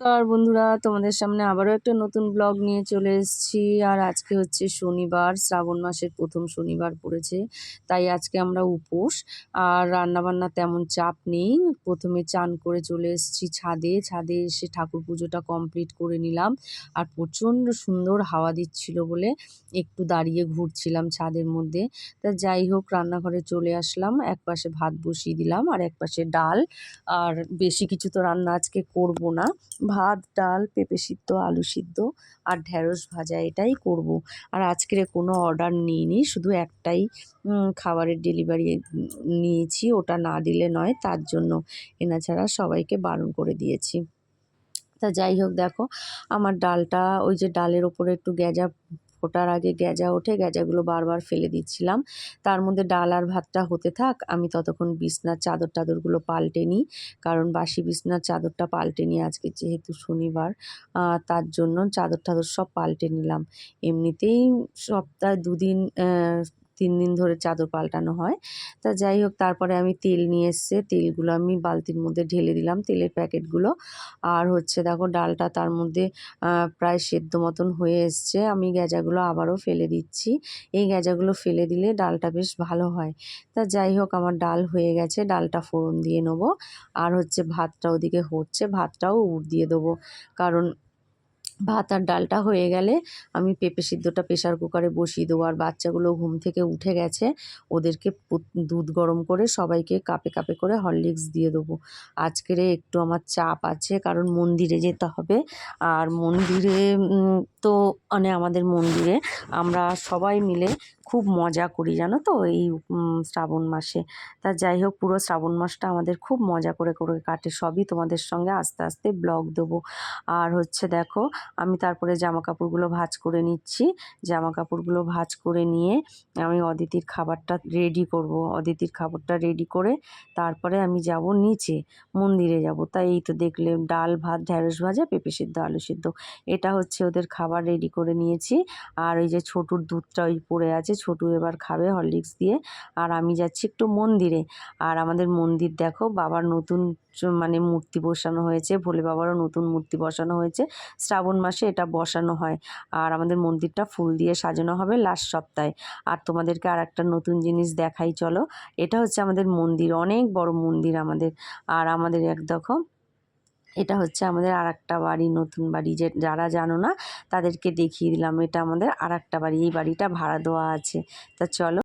নমস্কার বন্ধুরা, তোমাদের সামনে আবারও একটা নতুন ব্লগ নিয়ে চলে এসেছি। আর আজকে হচ্ছে শনিবার, শ্রাবণ মাসের প্রথম শনিবার পড়েছে, তাই আজকে আমরা উপোস। আর রান্নাবান্না তেমন চাপ নেই। প্রথমে চান করে চলে এসেছি ছাদে। ছাদে এসে ঠাকুর পুজোটা কমপ্লিট করে নিলাম। আর প্রচণ্ড সুন্দর হাওয়া দিচ্ছিল বলে একটু দাঁড়িয়ে ঘুরছিলাম ছাদের মধ্যে। তা যাই হোক, রান্নাঘরে চলে আসলাম। এক পাশে ভাত বসিয়ে দিলাম আর এক পাশে ডাল। আর বেশি কিছু তো রান্না আজকে করব না। ভাত, ডাল, পেঁপে সিদ্ধ, আলু সিদ্ধ আর ঢ্যাঁড়স ভাজা এটাই করব। আর আজকের কোনো অর্ডার নিইনি, শুধু একটাই খাবারের ডেলিভারি নিয়েছি, ওটা না দিলে নয়, তার জন্য এনা ছাড়া সবাইকে বারণ করে দিয়েছি। তা যাই হোক দেখো, আমার ডালটা, ওই যে ডালের ওপরে একটু গ্যাজা ফোটার আগে গ্যাজা ওঠে, গ্যাজাগুলো বারবার ফেলে দিচ্ছিলাম। তার মধ্যে ডাল আর ভাতটা হতে থাক, আমি ততক্ষণ বিছনার চাদর টাদরগুলো পাল্টে নিই, কারণ বাসি বিছনার চাদরটা পাল্টে নিই আজকে যেহেতু শনিবার তার জন্য চাদর টাদর সব পাল্টে নিলাম। এমনিতেই সপ্তাহে দুদিন তিন দিন ধরে চাদর পাল্টানো হয়। তা যাই হোক, তারপরে আমি তেল নিয়ে এসছে। তেলগুলো আমি বালতির মধ্যে ঢেলে দিলাম, তেলের প্যাকেটগুলো। আর হচ্ছে দেখো, ডালটা তার মধ্যে প্রায় সেদ্ধ মতন হয়ে এসছে। আমি গ্যাজাগুলো আবারও ফেলে দিচ্ছি। এই গ্যাজাগুলো ফেলে দিলে ডালটা বেশ ভালো হয়। তা যাই হোক, আমার ডাল হয়ে গেছে। ডালটা ফোড়ন দিয়ে নেব। আর হচ্ছে ভাতটা ওদিকে হচ্ছে। ভাতটাও উড় দিয়ে দেবো। কারণ ভাত আর ডালটা হয়ে গেলে আমি পেঁপে সিদ্ধটা প্রেশার কুকারে বসিয়ে দেবো। আর বাচ্চাগুলো ঘুম থেকে উঠে গেছে, ওদেরকে দুধ গরম করে সবাইকে কাপে কাপে করে হরলিক্স দিয়ে দেবো। আজকের একটু আমার চাপ আছে, কারণ মন্দিরে যেতে হবে। আর মন্দিরে তো মানে আমাদের মন্দিরে। আমরা সবাই মিলে খুব মজা করি, জানো তো? এই শ্রাবণ মাসে। তা যাই হোক, পুরো শ্রাবণ মাসটা আমাদের খুব মজা করে করে কাটে। সবই তোমাদের সঙ্গে আস্তে আস্তে ব্লগ দেবো। আর হচ্ছে দেখো, আমি তারপরে জামা কাপড়গুলো ভাজ করে নিচ্ছি। জামা কাপড়গুলো ভাজ করে নিয়ে আমি অদিতির খাবারটা রেডি করব। অদিতির খাবারটা রেডি করে তারপরে আমি যাব নিচে, মন্দিরে যাব। তাই এই তো দেখলে, ডাল ভাত, ঢ্যাঁড়স ভাজা, পেঁপে সিদ্ধ, আলু সিদ্ধ। এটা হচ্ছে ওদের খাবার রেডি করে নিয়েছি। আর ওই যে ছোটুর দুধটা ওই পড়ে আছে, ছোটু এবার খাবে হরলিক্স দিয়ে। আর আমি যাচ্ছি একটু মন্দিরে। আর আমাদের মন্দির দেখো, বাবার নতুন মানে মূর্তি বসানো হয়েছে, ভোলে বাবারও নতুন মূর্তি বসানো হয়েছে। শ্রাবণ মাসে এটা বসানো হয়। আর আমাদের মন্দিরটা ফুল দিয়ে সাজানো হবে লাস্ট সপ্তাহে। আর তোমাদেরকে আর একটা নতুন জিনিস দেখাই, চলো। এটা হচ্ছে আমাদের মন্দির, অনেক বড় মন্দির আমাদের। আর আমাদের এক দেখো এটা হচ্ছে আমাদের আর একটা বাড়ি, নতুন বাড়ি যে যারা জানো না, তাদেরকে দেখিয়ে দিলাম। এটা আমাদের আর একটা বাড়ি, এই বাড়িটা ভাড়া দেওয়া আছে। তা চলো